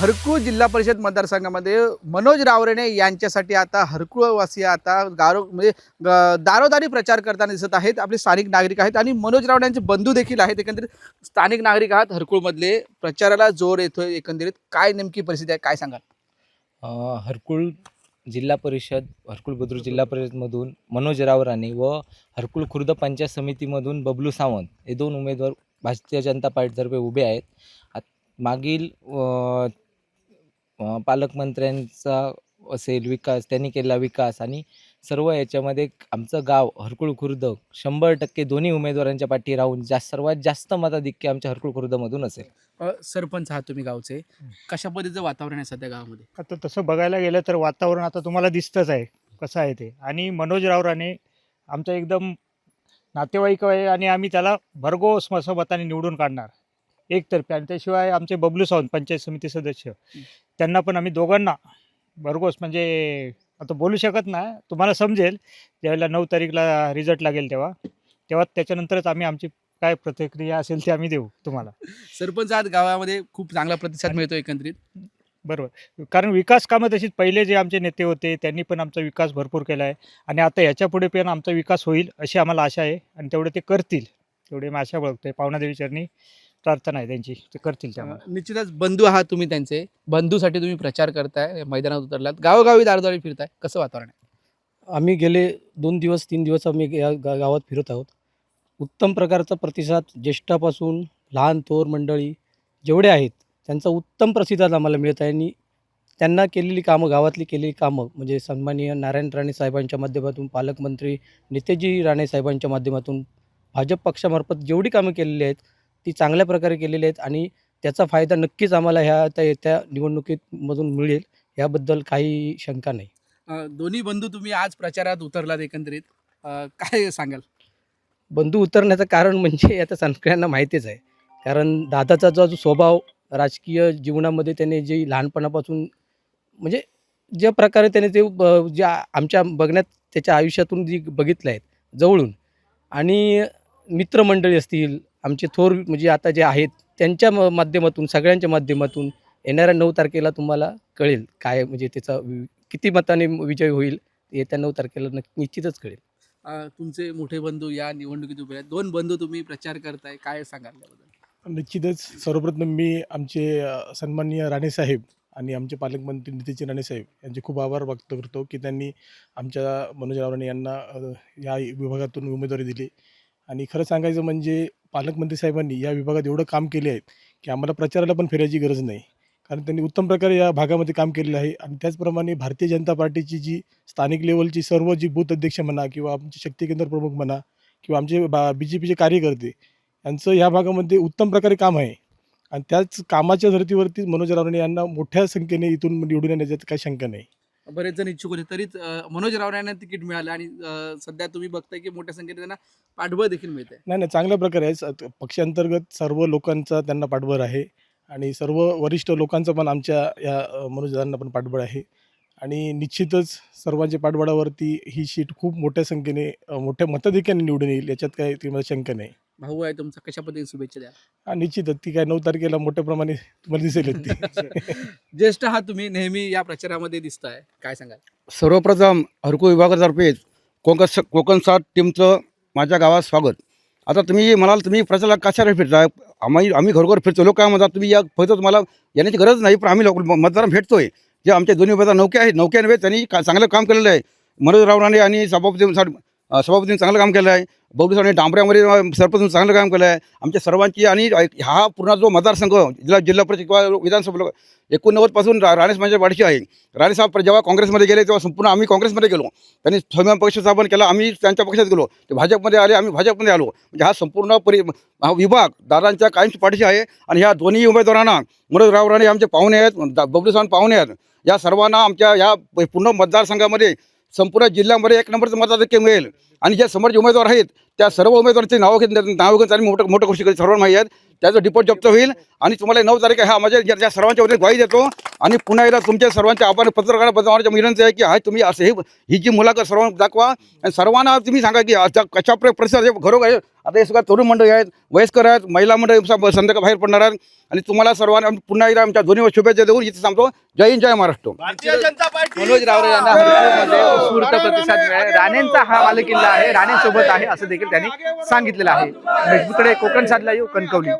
हरकुळ जिल्हा परिषद मतदारसंघामध्ये मनोज रावरेने यांच्यासाठी आता हरकुळवासी आता गारो म्हणजे ग- दारोदारी प्रचार करताना दिसत आहेत. आपले स्थानिक नागरिक आहेत आणि मनोज रावणे यांचे बंधू देखील आहेत. एकंदरीत स्थानिक नागरिक आहात हरकुळमधले. प्रचाराला जोर येतोय एकंदरीत. काय नेमकी परिस्थिती आहे? काय सांगाल? हरकुळ जिल्हा परिषद हरकुळ बुद्रुक जिल्हा परिषदमधून मनोज रावराणे व हरकुळ खुर्द पंचायत समितीमधून बबलू सावंत हे दोन उमेदवार भारतीय जनता पार्टीतर्फे उभे आहेत. मागील पालकमंत्र्यांचा असेल विकास त्यांनी केलेला विकास आणि सर्व याच्यामध्ये आमचं गाव हरकुळ खुर्द शंभर टक्के दोन्ही उमेदवारांच्या पाठी राहून जास्त सर्वात जास्त मताधिक्य आमच्या हरकुळ खुर्दमधून असेल. अ, सरपंच आहात तुम्ही गावचे. कशा पद्धतीचं वातावरण आहे सध्या गावामध्ये? आता तसं बघायला गेलं तर वातावरण आता तुम्हाला दिसतंच आहे कसं आहे ते. आणि मनोज रावराने आमचा एकदम नातेवाईक आहे आणि आम्ही त्याला भरघोस असं मताने निवडून काढणार. एकतर्फे. आणि त्याशिवाय आमचे बबलू सावंत पंचायत समिती सदस्य. त्यांना पण आम्ही दोघांना भरघोस म्हणजे आता बोलू शकत नाही. तुम्हाला समजेल ज्यावेळेला नऊ तारीखला रिझल्ट लागेल तेव्हा. तेव्हा त्याच्यानंतरच आम्ही आमची काय प्रतिक्रिया असेल ती आम्ही देऊ तुम्हाला. सरपंच आहात गावामध्ये खूप चांगला प्रतिसाद मिळतो एकंदरीत. बरोबर. कारण विकास कामं तशीच पहिले जे आमचे नेते होते त्यांनी पण आमचा विकास भरपूर केला आहे आणि आता याच्यापुढे पण आमचा विकास होईल अशी आम्हाला आशा आहे. आणि तेवढे ते करतील. तेवढी मी आशा बघतोय पावनादेवी चरणी. प्रार्थना आहे त्यांची ते करतील त्या अ, निश्चितच बंधू आहात तुम्ही त्यांचे. बंधूसाठी तुम्ही प्रचार करताय मैदानात उतरलात. गावोगावी दारोदारी फिरताय. कसं वातावरण आहे? आम्ही गेले दोन दिवस तीन दिवस आम्ही या गा गावात फिरत आहोत. उत्तम प्रकारचा प्रतिसाद ज्येष्ठापासून लहान थोर मंडळी जेवढे आहेत त्यांचा उत्तम प्रतिसाद आम्हाला मिळत आहे. आणि त्यांना केलेली कामं गावातली केलेली कामं म्हणजे सन्माननीय नारायण राणे साहेबांच्या माध्यमातून पालकमंत्री नितेजी राणे साहेबांच्या माध्यमातून भाजप पक्षामार्फत जेवढी कामं केलेली आहेत ती चांगल्या प्रकारे केलेली आहेत आणि त्याचा फायदा नक्कीच आम्हाला ह्या त्या येत्या निवडणुकीमधून मिळेल याबद्दल काही शंका नाही. दोन्ही बंधू तुम्ही आज प्रचारात उतरलात एकंदरीत. काय सांगाल? बंधू उतरण्याचं कारण म्हणजे आता सगळ्यांना माहितीच आहे. कारण दादाचा जो जो स्वभाव राजकीय जीवनामध्ये त्याने जे लहानपणापासून म्हणजे ज्या प्रकारे त्याने ते जे आमच्या बघण्यात त्याच्या आयुष्यातून जी बघितलं आहेत जवळून. आणि मित्रमंडळी असतील आमचे थोर म्हणजे आता जे आहेत त्यांच्या म- माध्यमातून सगळ्यांच्या माध्यमातून येणाऱ्या नऊ तारखेला तुम्हाला कळेल काय म्हणजे त्याचा वि- किती मताने विजय होईल येत्या नऊ तारखेला नक्की निश्चितच कळेल. तुमचे मोठे बंधू या निवडणुकीत उभे आहेत. दोन बंधू तुम्ही प्रचार करताय काय सांगाल निश्चितच सर्वप्रथम मी आमचे सन्माननीय राणेसाहेब आणि आमचे पालकमंत्री नितीनजी राणेसाहेब यांचे खूप आभार व्यक्त करतो की त्यांनी आमच्या मनोज रावणे यांना या विभागातून उमेदवारी दिली. आणि खरं सांगायचं म्हणजे पालकमंत्री साहेबांनी या विभागात एवढं काम केले आहेत की आम्हाला प्रचाराला पण फिरायची गरज नाही. कारण त्यांनी उत्तम प्रकारे या भागामध्ये काम केलेलं आहे आणि त्याचप्रमाणे भारतीय जनता पार्टीची जी स्थानिक लेवलची सर्व जी बूथ अध्यक्ष म्हणा किंवा आमचे शक्ती केंद्र प्रमुख म्हणा किंवा आमचे बा बी जे पीचे कार्यकर्ते यांचं या भागामध्ये उत्तम प्रकारे काम आहे. आणि त्याच कामाच्या धर्तीवरती मनोज रावणे यांना मोठ्या संख्येने इथून निवडून येण्याची काही शंका नाही. बरेच जण इच्छुक होते. तरीच मनोज रावरे यांना तिकीट मिळालं आणि सध्या तुम्ही बघताय की मोठ्या संख्येने त्यांना पाठबळ देखील मिळते नाही नाही चांगल्या प्रकारे आहे. पक्षांतर्गत सर्व लोकांचा त्यांना पाठबळ आहे आणि सर्व वरिष्ठ लोकांचं पण आमच्या या मनोजदारांना पण पाठबळ आहे. आणि निश्चितच सर्वांच्या पाठबळावरती ही सीट खूप मोठ्या संख्येने मोठ्या मताधिक्याने निवडून येईल. याच्यात काही ती मला शंका नाही. भाऊ आहे तुमचा कशा पद्धतीने शुभेच्छा द्या? हा निश्चितच ती काय नऊ तारखेला मोठ्या प्रमाणे तुम्हाला दिसेल ती. ज्येष्ठ हा तुम्ही नेहमी या प्रचारामध्ये दिसताय. काय सांगाल? सर्वप्रथम हरकू विभागातर्फे कोकण कोकण सात टीमचं माझ्या गावात स्वागत. आता तुम्ही म्हणाल तुम्ही प्रचाराला कशाला फिरताय? आम्ही आम्ही घरोघर फिरतो. लोक काय म्हणतात तुम्ही या फक्त तुम्हाला येण्याची गरज नाही पण आम्ही लोक मतदार भेटतोय. जे आमचे दोन्ही उमेदवार नौके आहेत नौके नव्हे त्यांनी का चांगलं काम केलेलं आहे. मनोज रावराणे आणि सभापती सभापतींनी चांगलं काम केलं आहे. बबलू सावणे डांबऱ्यामध्ये सरपंच चांगलं काम केलं आहे. आमच्या सर्वांची आणि हा पूर्ण जो मतदारसंघ जिल्हा जिल्हा परिषद किंवा विधानसभा एकोणनव्वदपासून रा राणे माझ्या वाढीची आहे. राणे साहेब जेव्हा काँग्रेसमध्ये गेले तेव्हा संपूर्ण आम्ही काँग्रेसमध्ये गेलो. त्यांनी स्वयं पक्ष स्थापन केला आम्ही त्यांच्या पक्षात गेलो. ते भाजपमध्ये आले आम्ही भाजपमध्ये आलो. म्हणजे हा संपूर्ण परि हा विभाग दादांच्या कायमची पाठीशी आहे आणि ह्या दोन्ही उमेदवारांना मनोज राव राणे आमचे पाहुणे आहेत दा- बबलू सावंत पाहुणे आहेत. या सर्वांना आमच्या या पूर्ण मतदारसंघामध्ये संपूर्ण जिल्ह्यामध्ये एक नंबरचं मताधिक्य मिळेल. आणि जे समोरचे उमेदवार आहेत त्या सर्व उमेदवारांची नावं घेत नावं घेऊन त्यांनी मोठं मोठं गोष्टी केली सर्वांना माहीत आहेत. त्याचं डिपोट जप्त होईल. आणि तुम्हाला नऊ तारीख हा माझ्या ज्या- ज्या सर्वांच्या वतीने ग्वाही देतो. आणि पुन्हा एकदा तुमच्या सर्वांच्या आभार पत्रकार बजावण्याच्या विनंती आहे की हा तुम्ही असं हे ही जी मुलाखत सर्वांना दाखवा. आणि सर्वांना तुम्ही सांगा की आता कशा प्र- परिसर जे घरोघर आता हे सगळं तरुण मंडळी आहेत वयस्कर आहेत महिला मंडळी संध्याकाळ बाहेर पडणार आहेत. आणि तुम्हाला सर्वांना पुन्हा एकदा आमच्या दोन्ही शुभेच्छा देऊन इथे सांगतो जय हिंद जय महाराष्ट्र. मनोज रावरे यांना प्रतिसाद मिळाला राणेंचा हा बालेकिल्ला आहे. राणेंसोबत आहे असं देखील त्यांनी सांगितलेलं आहे. मेघदूतकडे कोकण साधला येऊ कणकवली.